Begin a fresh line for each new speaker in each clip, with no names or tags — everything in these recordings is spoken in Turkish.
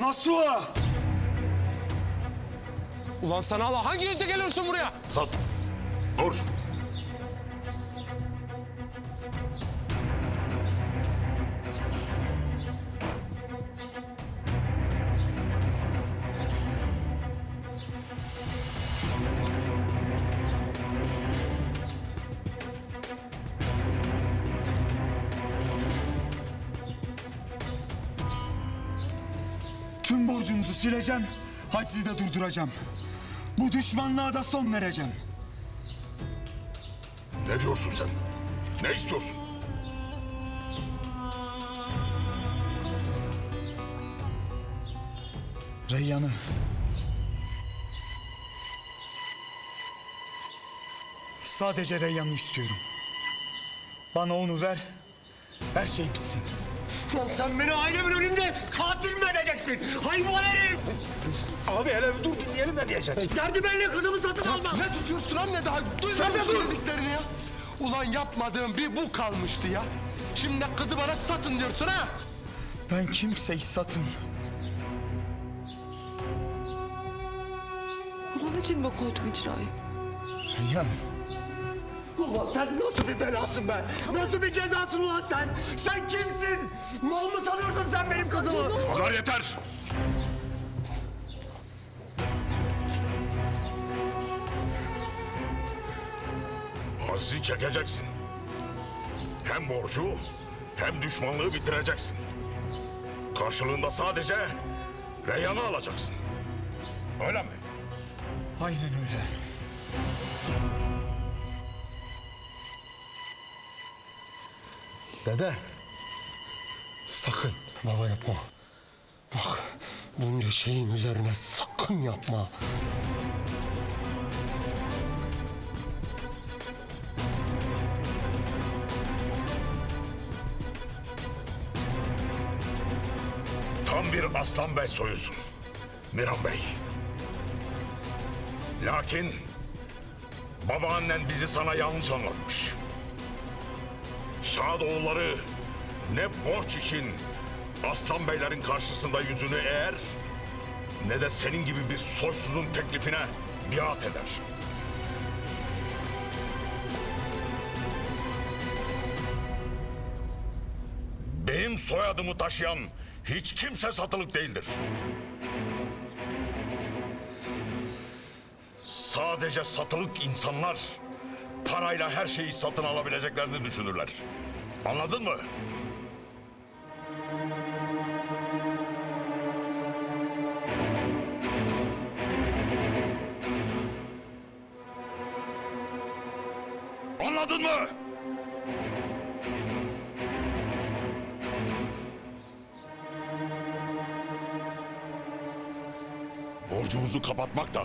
Nasıl?
Ulan sana Allah hangi yüzle geliyorsun buraya?
Sat. Dur.
Borcunuzu sileceğim. Hacizi de durduracağım. Bu düşmanlığa da son vereceğim.
Ne diyorsun sen? Ne istiyorsun?
Reyyan'ı. Sadece Reyyan'ı istiyorum. Bana onu ver. Her şey bitsin.
Lan sen beni ailemin önünde katil mi edeceksin? Hayvan herif!
Abi hele bir dur dinleyelim ne diyecek.
Derdi belli kızımı satın alma. Ne tutuyorsun anne daha? Duymadın söylediklerini ya. Ulan yapmadığım bir bu kalmıştı ya. Şimdi kızı bana satın diyorsun ha?
Ben kimseyi satın.
Bunun için mi koydum icrayı?
Reyyan.
Ulan sen nasıl bir belasın be? Nasıl bir cezasın ulan sen? Sen kimsin? Mal mı sanıyorsun sen benim kızımı?
Pazar yeter. Hazizi çekeceksin. Hem borcu hem düşmanlığı bitireceksin. Karşılığında sadece Reyyan'ı alacaksın. Öyle mi?
Aynen öyle.
Dede. Sakın baba yapma. Bak bunca şeyin üzerine sakın yapma.
Tam bir aslan bey soyusun. Miran Bey. Lakin babaannen bizi sana yanlış anlatmış. Şadoğulları ne borç için aslan beylerin karşısında yüzünü eğer ne de senin gibi bir soysuzun teklifine biat eder. Benim soyadımı taşıyan hiç kimse satılık değildir. Sadece satılık insanlar parayla her şeyi satın alabileceklerini düşünürler. Anladın mı? Anladın mı? Borcumuzu kapatmak da,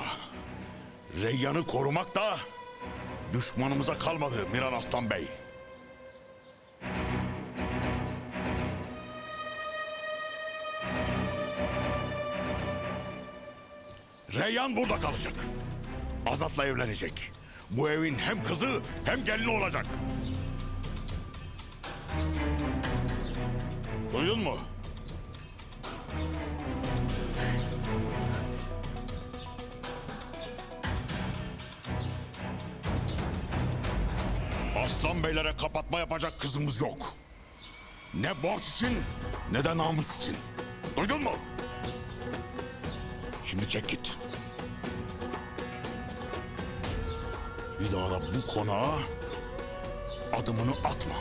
Reyyan'ı korumak da düşmanımıza kalmadı Miran Aslan Bey. Reyyan burada kalacak. Azat'la evlenecek. Bu evin hem kızı hem gelini olacak. Duydun mu? Aslan beylere kapatma yapacak kızımız yok. Ne borç için ne de namus için. Duydun mu? Şimdi çek git. Bir daha da bu konağa adımını atma.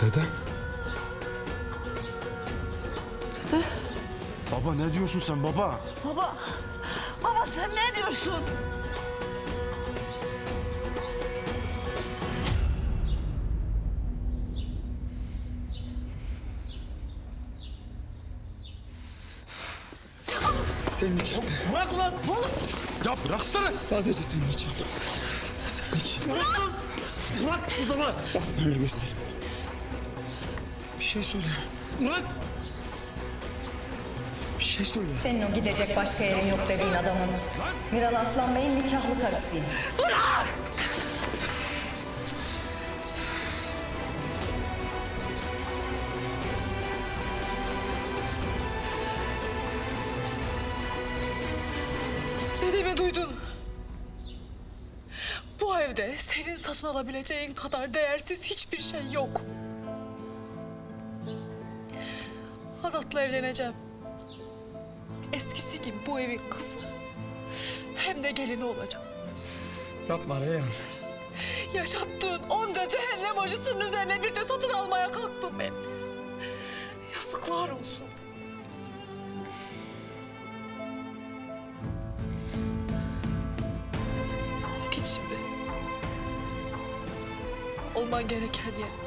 Dede.
Baba ne diyorsun sen baba?
Baba, baba sen ne diyorsun?
Senin için.
Bırak ulan! Ya bıraksana!
Sadece senin için. Senin için.
Bırak o zaman!
Bak böyle göstereyim. Bir şey söyle.
Bırak!
şey söyle.
Senin o gidecek başka yerin yok dediğin adamın. Miran Aslan Bey'in nikahlı karısıyım.
Bırak! Dedemi duydun. Bu evde senin satın alabileceğin kadar değersiz hiçbir şey yok. Azat'la evleneceğim. Eskisi gibi bu evin kızı. Hem de gelini olacağım.
Yapma Reyhan.
Yaşattığın onca cehennem acısının üzerine bir de satın almaya kalktın beni. Yazıklar olsun sana. Git şimdi. Olman gereken yer.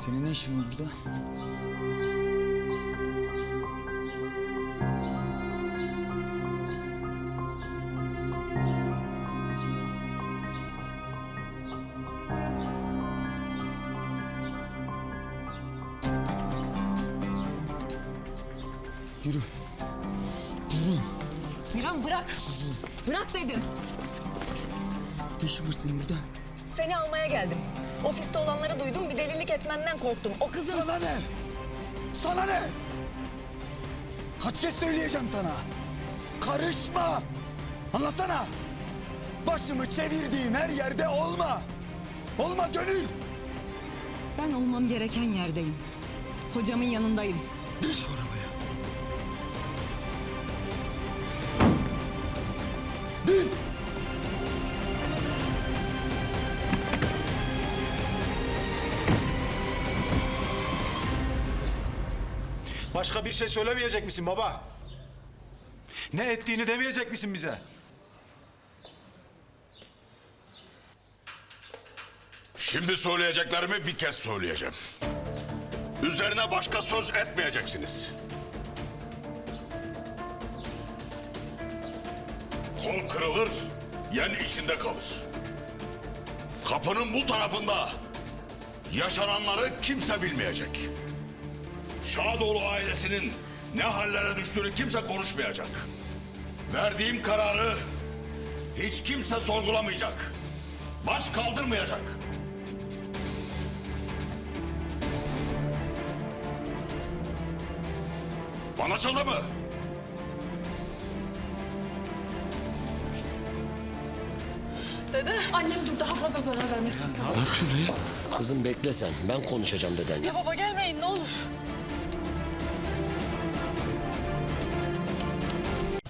Senin ne işin var burada? Yürü.
Miran bırak. Bırak dedim.
Ne işin var senin burada?
Seni almaya geldim. Ofiste olanları duydum bir delilik etmenden korktum. O kızın...
Sana ne? Sana ne? Kaç kez söyleyeceğim sana? Karışma! Anlasana! Başımı çevirdiğim her yerde olma! Olma gönül!
Ben olmam gereken yerdeyim. Hocamın yanındayım.
Şu arabaya.
Başka bir şey söylemeyecek misin baba? Ne ettiğini demeyecek misin bize?
Şimdi söyleyeceklerimi bir kez söyleyeceğim. Üzerine başka söz etmeyeceksiniz. Kol kırılır, yen içinde kalır. Kapının bu tarafında yaşananları kimse bilmeyecek. Şadoğlu ailesinin ne hallere düştüğünü kimse konuşmayacak. Verdiğim kararı hiç kimse sorgulamayacak. Baş kaldırmayacak. Anlaşıldı mı?
Dede. Annem dur daha fazla zarar vermesin sana.
Kızım bekle sen. Ben konuşacağım dedenle.
Ya baba gelmeyin ne olur.